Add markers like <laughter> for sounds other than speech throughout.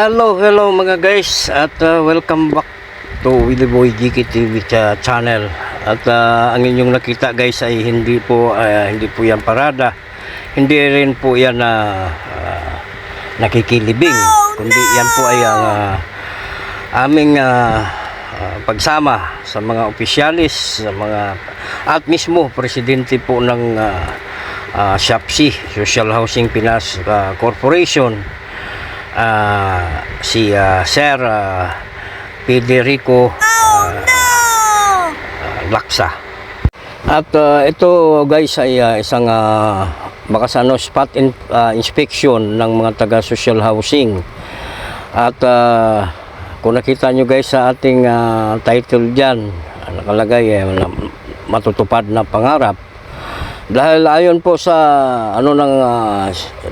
Hello, hello mga guys at uh, welcome back to Willie Boy GK TV cha- channel. At uh, ang inyong nakita guys ay hindi po uh, hindi po yan parada. Hindi rin po yan na uh, nakikilibing. kundi yan po ay ang uh, aming uh, uh, pagsama sa mga opisyalis, sa mga at mismo presidente po ng uh, uh, SHAPSI, Social Housing Pinas uh, Corporation ah, si ah, Sir ah, Federico ah, ah, Laksa. At ah, ito guys ay ah, isang uh, makasano spot in, ah, inspection ng mga taga social housing. At ah, kung nakita nyo guys sa ating ah, title dyan, nakalagay eh, matutupad na pangarap. Dahil ayon po sa ano ng ah,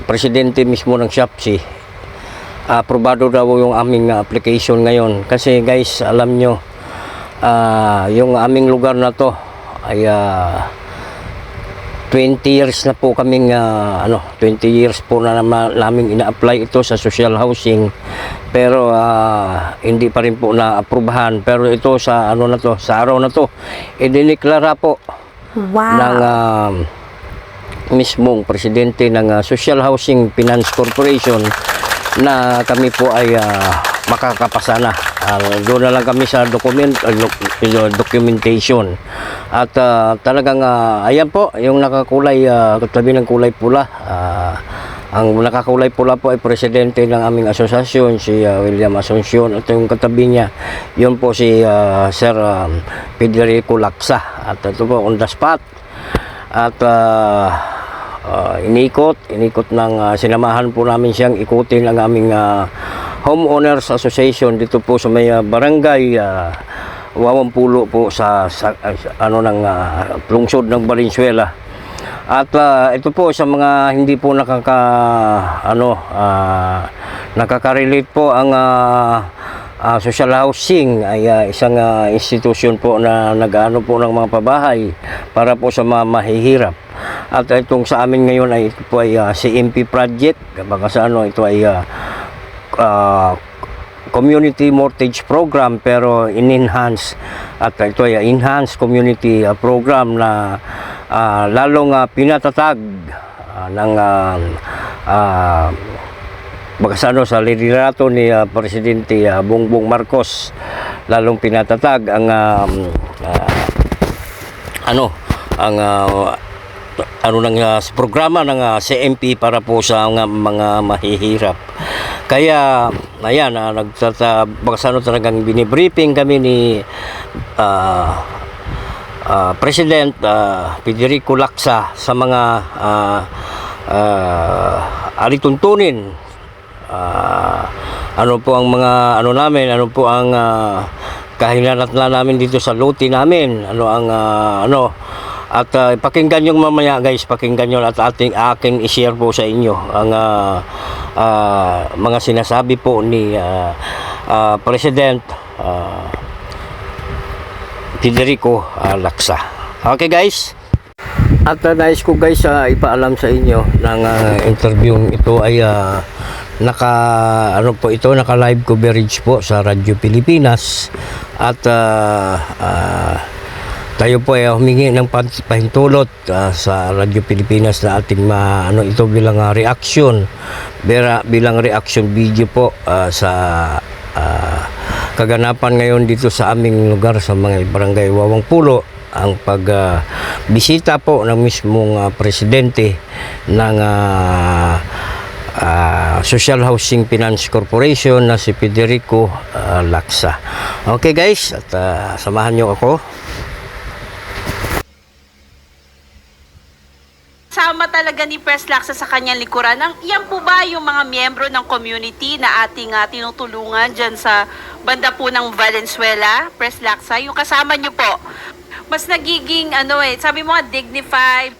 presidente mismo ng SHAPSI, aprobado daw yung aming uh, application ngayon. Kasi guys alam nyo ah, yung aming lugar na to ay ah, 20 years na po kaming ah, ano 20 years po na naman namin ina-apply ito sa social housing. Pero ah, hindi pa rin po na-aprobahan. Pero ito sa ano na to sa araw na to idineklara po Wow. ng ah, mismong presidente ng ah, Social Housing Finance Corporation na kami po ay ah, makakapasa na. Ah, doon na lang kami sa document, doc- yung documentation. At ah, talagang ah, ayan po, yung nakakulay, uh, katabi ng kulay pula. ah, ang nakakulay pula po ay presidente ng aming asosasyon, si ah, William Asuncion. At yung katabi niya, yun po si ah, Sir ah, Federico Laksa. At ito po, on the spot. At ah, ah, inikot, inikot ng ah, sinamahan po namin siyang ikutin ang aming ah, Homeowners Association dito po sa may ah, barangay uh, Wawampulo po sa, sa, sa- ano ng ah, lungsod ng Valenzuela. At ah, ito po sa mga hindi po nakaka ano ah, nakaka-relate po ang ah, ah, social housing ay ah, isang ah, institusyon po na nag-ano po ng mga pabahay para po sa mga mahihirap. At itong sa amin ngayon ay ito po ay ah, CMP project. Baka sa ano ito ay ah, ah, community mortgage program pero in-enhance at ito ay enhanced community ah, program na ah, lalong ah, pinatatag ah, ng ah, ah, bagas ano sa liderato ni ah, Presidente ah, Bongbong Marcos lalong pinatatag ang ah, ah, ano ang ah, ano ng ah, programa ng ah, CMP para po sa mga, mga mahihirap. Kaya ayan uh, nagtata ano talagang binibriefing kami ni ah, ah, President ah, Federico Laksa sa mga ah, ah, alituntunin Ah, ano po ang mga ano namin ano po ang uh, kahinanatnan namin dito sa luti namin ano ang ah, ano at ah, pakinggan nyo mamaya guys pakinggan nyo at ating aking i-share po sa inyo ang ah, ah, mga sinasabi po ni ah, ah, President ah, Federico ah, Laksa. Okay guys? At uh, nais ko guys uh, ipaalam sa inyo ng uh, interview ito ay uh, naka ano po ito naka live coverage po sa Radyo Pilipinas. At uh, uh, tayo po ay humingi ng pahintulot uh, sa Radyo Pilipinas na ating ma, ano ito bilang uh, reaction bira, bilang reaction video po uh, sa uh, kaganapan ngayon dito sa aming lugar sa mga barangay Wawang Pulo ang pagbisita po ng mismong ah, presidente ng ah, ah, Social Housing Finance Corporation na si Federico ah, Laksa. Okay guys, at ah, samahan niyo ako. Talaga ni Press Laksa sa kanyang likuran. Ang, yan po ba yung mga miyembro ng community na ating ah, tinutulungan dyan sa banda po ng Valenzuela, Press Laksa? Yung kasama nyo po, mas nagiging ano eh, sabi mo nga dignified.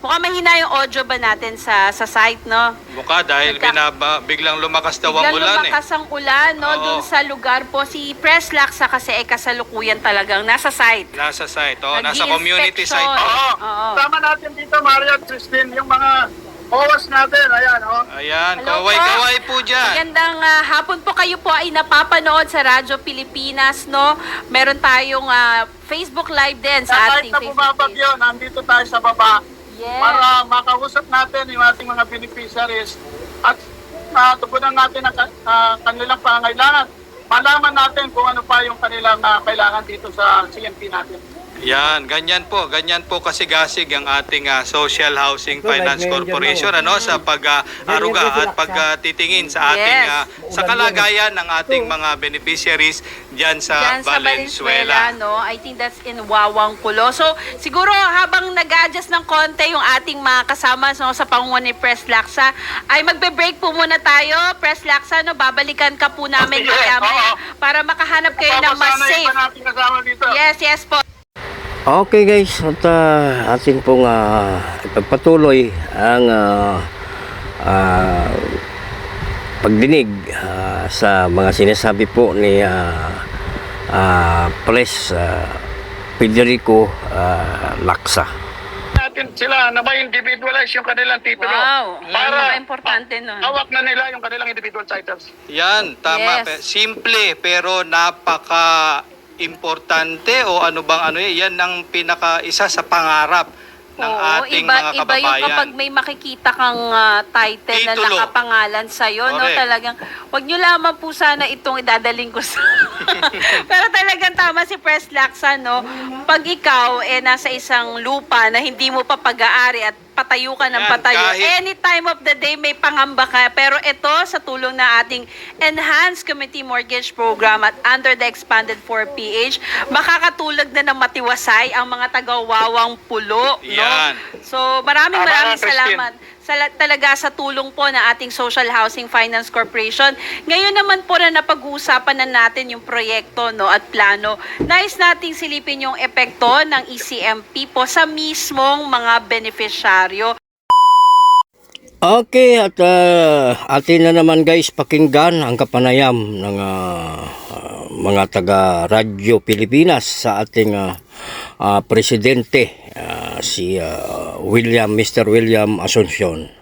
Mukhang mahina yung audio ba natin sa sa site, no? Mukha dahil Nagka- binaba, biglang lumakas daw ang Biglang ulan eh. lumakas ang ulan, no? Oo. Doon sa lugar po. Si Press Laksa kasi ay kasalukuyan talagang nasa site. Nasa site, oh, nasa community site. Oo. Oh. Oo. Tama natin dito, Mario at Christine, yung mga Owas natin, ayan, oh. Ayan, Hello kaway-kaway po dyan. Magandang ah, hapon po kayo po ay napapanood sa Radyo Pilipinas, no? Meron tayong ah, Facebook Live din sa Kahit ating na Facebook bumabagyo, page. nandito tayo sa baba Yes. para makausap natin yung ating mga beneficiaries at uh, tugunan natin ang ka- ah, kanilang pangailangan. Malaman natin kung ano pa yung kanilang ah, kailangan dito sa CNP natin. Yan, ganyan po. Ganyan po kasigasig ang ating ah, Social Housing Finance Corporation ano sa pag-aruga at pagtitingin sa ating Yes. ah, sa kalagayan ng ating mga beneficiaries diyan sa, Diyan sa Valenzuela. Valenzuela, no? I think that's in Wawang Pulo. So, siguro habang nag-adjust ng konti yung ating mga kasama no, sa pangunan ni Press Laksa, ay magbe-break po muna tayo. Press Laksa, no? Babalikan ka po namin Sige, maya-maya oo. para makahanap kayo ng mas safe. dito. Yes, yes po. Okay guys, at uh, atin pong uh, ipagpatuloy ang uh, uh, pagdinig uh, sa mga sinasabi po ni uh, uh, Pres uh, Federico uh, Laksa. natin sila na ma-individualize yung kanilang titulo. Wow, Para importante nun. hawak na nila yung kanilang individual titles. Yan, tama. Yes. Pe- Simple pero napaka importante o ano bang ano yan, yan ang pinaka isa sa pangarap ng Oo, ating iba, mga Iba yung kababayan. kapag may makikita kang ah, title na Titulo. nakapangalan sa'yo, no? Correct. Talagang, wag nyo lamang po sana itong idadaling ko sa... <laughs> Pero talagang tama si Press Laksa, no? Pag ikaw, eh, nasa isang lupa na hindi mo pa pag-aari at patayo ka ng Yan, patayo, kahit- any time of the day may pangamba ka. Pero ito, sa tulong ng ating Enhanced Community Mortgage Program at under the expanded 4PH, makakatulog na ng matiwasay ang mga taga-wawang pulo. No? Yan. So, maraming Tama maraming ka, Christine. salamat sa, talaga sa tulong po ng ating Social Housing Finance Corporation. Ngayon naman po na napag-uusapan na natin yung proyekto no, at plano. Nais nating silipin yung epekto ng ECMP po sa mismong mga beneficiaryo. Okay, at uh, atin na naman guys pakinggan ang kapanayam ng uh, mga taga Radyo Pilipinas sa ating uh, uh, presidente uh, si uh, William Mr. William Asuncion.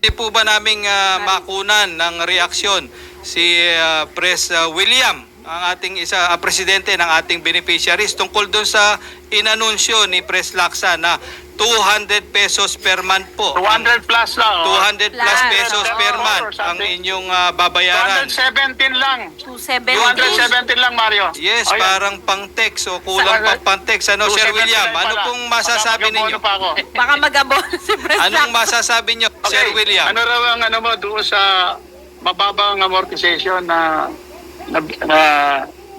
Hindi po ba naming ah, makunan ng reaksyon si ah, Pres ah, William, ang ating isa ah, presidente ng ating beneficiaries tungkol doon sa inanunsyo ni Pres Laksa na 200 pesos per month po. 200 plus lang. Oh. 200 plus Plus. pesos per Oo, month ang inyong ah, babayaran. 217 lang. 270. 217 lang, Mario. Yes, Ayan. parang pang-text o kulang Sa- pang pang-text. Ano, Sir 217 William, ano pala. pong masasabi Baka ninyo? magabono pa ako. Baka magabon <laughs> si Press Anong masasabi niyo, Sir William? Ano raw ang ano mo doon sa mababang amortization na na, na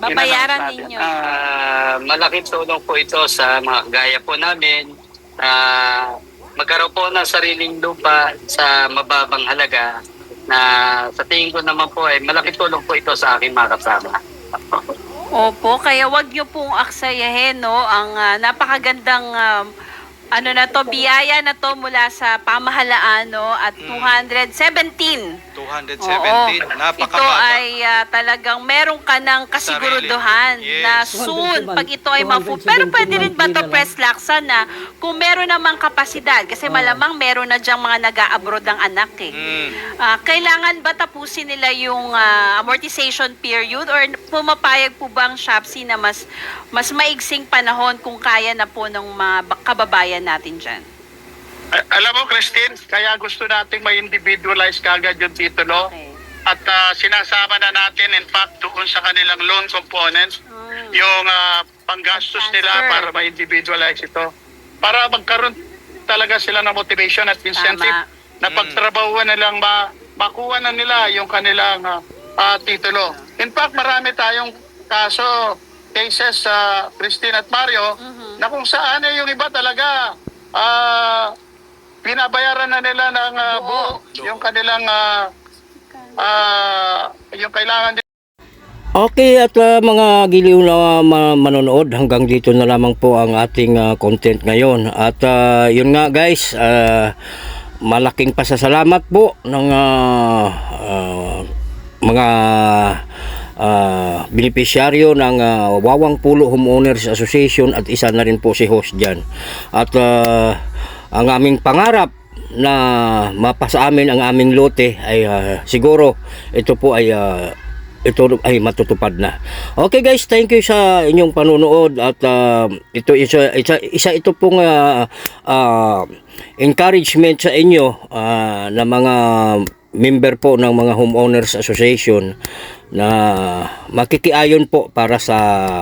Babayaran ninyo. Ah, malaking tulong po ito sa mga gaya po namin na magkaroon po ng sariling lupa sa mababang halaga na sa tingin ko naman po ay malaking tulong po ito sa aking mga kasama. Opo, kaya wag niyo pong aksayahin no ang ah, napakagandang um, ano na to biyaya na to mula sa pamahalaan no at 217 217, Oo. napakababa. Ito ay ah, talagang meron ka ng kasiguruduhan Sarili. Yes. na soon pag ito ay mafu. Pero pwede rin ba to press laksa na kung meron namang kapasidad kasi malamang meron na diyang mga nag-a-abroad ang anak eh. Mm. Ah, kailangan ba tapusin nila yung ah, amortization period or pumapayag po ba ang SHAPSI na mas mas maigsing panahon kung kaya na po ng mga ba- kababayan natin dyan? Alam mo, Christine, kaya gusto nating ma-individualize kagad yung titulo. Okay. At ah, sinasama na natin, in fact, doon sa kanilang loan components, Mm. yung ah, panggastos nila para ma-individualize ito. Para magkaroon talaga sila ng motivation at incentive Tama. na pagtrabahuan nilang ma makuha na nila yung kanilang ah, ah, titulo. In fact, marami tayong kaso, cases sa Christine at Mario, Mhm. na kung saan eh, yung iba talaga ah, binabayaran na nila ng ah, buo. yung kanilang ah, ah, yung kailangan Okay at uh, mga giliw na ma- manonood hanggang dito na lamang po ang ating uh, content ngayon. At uh, yun nga guys uh, malaking pasasalamat po ng uh, uh, mga uh, benepisyaryo ng uh, Wawang Pulo Homeowners Association at isa na rin po si host dyan at uh, ang aming pangarap na mapasa amin ang aming lote ay ah, siguro ito po ay ah, ito ay matutupad na. Okay guys, thank you sa inyong panonood at ah, ito isa, isa, isa ito pong ah, ah, encouragement sa inyo ah, na mga member po ng mga homeowners association na makikiayon po para sa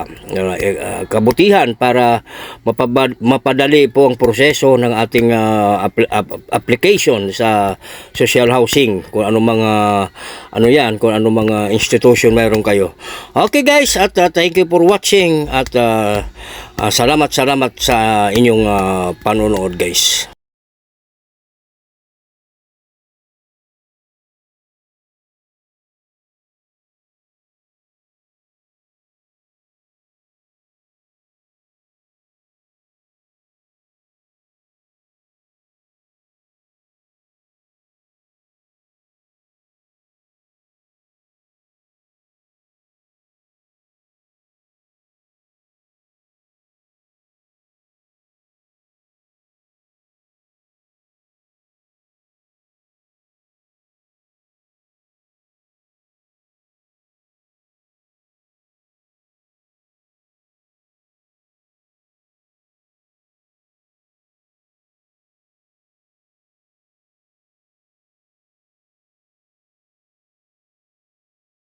uh, eh, uh, kabutihan para mapadali po ang proseso ng ating uh, apl- ap- application sa social housing. Kung ano mga ano yan kung ano mga institution mayroon kayo. Okay guys at uh, thank you for watching at uh, uh, salamat salamat sa inyong uh, panonood guys